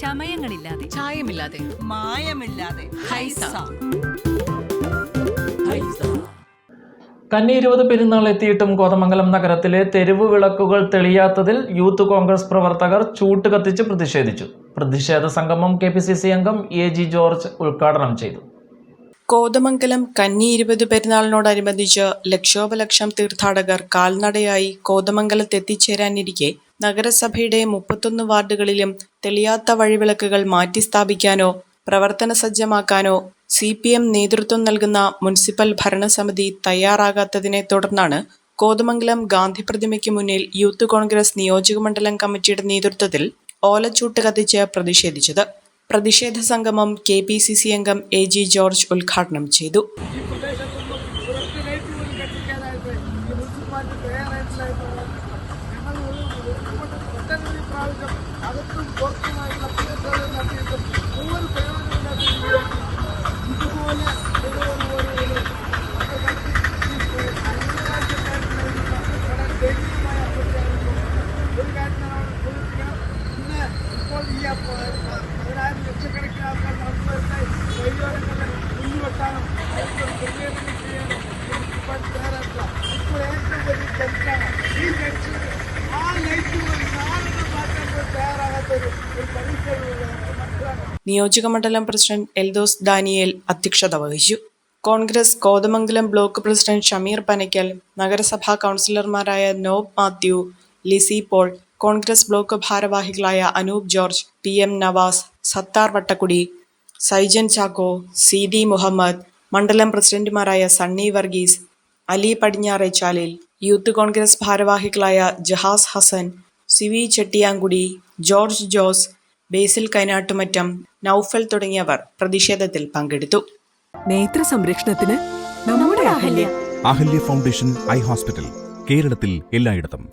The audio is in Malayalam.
ചമയങ്ങളില്ലാതെ. ചായമില്ലാതെ. മായമില്ലാതെ. ഹൈസ. കന്നി ഇരുപത് പെരുന്നാൾ എത്തിയിട്ടും കോതമംഗലം നഗരത്തിലെ തെരുവ് വിളക്കുകൾ തെളിയാത്തതിൽ യൂത്ത് കോൺഗ്രസ് പ്രവർത്തകർ ചൂട്ട് കത്തിച്ച് പ്രതിഷേധിച്ചു. പ്രതിഷേധ സംഗമം കെ പി സി സി അംഗം എ ജി ജോർജ് ഉദ്ഘാടനം ചെയ്തു. കോതമംഗലം കന്നി ഇരുപത് പെരുന്നാളിനോടനുബന്ധിച്ച് ലക്ഷോപലക്ഷം തീർത്ഥാടകർ കാൽനടയായി കോതമംഗലത്ത് എത്തിച്ചേരാനിരിക്കെ നഗരസഭയുടെ മുപ്പത്തൊന്ന് വാർഡുകളിലും തെളിയാത്ത വഴിവിളക്കുകൾ മാറ്റിസ്ഥാപിക്കാനോ പ്രവർത്തന സജ്ജമാക്കാനോ സി പി എം നേതൃത്വം നൽകുന്ന മുനിസിപ്പൽ ഭരണസമിതി തയ്യാറാകാത്തതിനെ തുടർന്നാണ് കോതമംഗലം ഗാന്ധി പ്രതിമയ്ക്ക് മുന്നിൽ യൂത്ത് കോൺഗ്രസ് നിയോജകമണ്ഡലം കമ്മിറ്റിയുടെ നേതൃത്വത്തിൽ ഓലച്ചൂട്ട് കത്തിച്ച് പ്രതിഷേധിച്ചത്. പ്രതിഷേധ സംഗമം കെ പി സി സി അംഗം എ ജി ജോർജ് ഉദ്ഘാടനം ചെയ്തു. പ്രാവശ്യം അകത്തും പുറത്തുമായിട്ടുള്ള പ്രതിഷേധം നടത്തിയിട്ടും മൂന്ന് പ്രയോജനമില്ലാത്ത ഇതുപോലെ ഒരു കാര്യം ഇന്ന് ഇപ്പോൾ ഈ നിയോജകമണ്ഡലം പ്രസിഡന്റ് എൽദോസ് ദാനിയേൽ അധ്യക്ഷത വഹിച്ചു. കോൺഗ്രസ് കോതമംഗലം ബ്ലോക്ക് പ്രസിഡന്റ് ഷമീർ പനയ്ക്കൽ നഗരസഭാ കൗൺസിലർമാരായ Nob Mathew Lizy Paul Congress block ഭാരവാഹികളായ Anoop George P M Navas Sathar Vattakkudy Saijan Chacko Seedhi Muhammad മണ്ഡലം പ്രസിഡന്റുമാരായ സണ്ണി വർഗീസ് അലി പടിഞ്ഞാറേച്ചാലിൽ യൂത്ത് കോൺഗ്രസ് ഭാരവാഹികളായ Jahas Hassan C V Chettiyankudy George Jose Basil Kainattumattam Noufal തുടങ്ങിയവർ പ്രതിഷേധത്തിൽ പങ്കെടുത്തു. നേത്ര സംരക്ഷണത്തിന് നമ്മുടെ Ahalya. Ahalya foundation eye hospital കേരളത്തിൽ എല്ലായിടത്തും.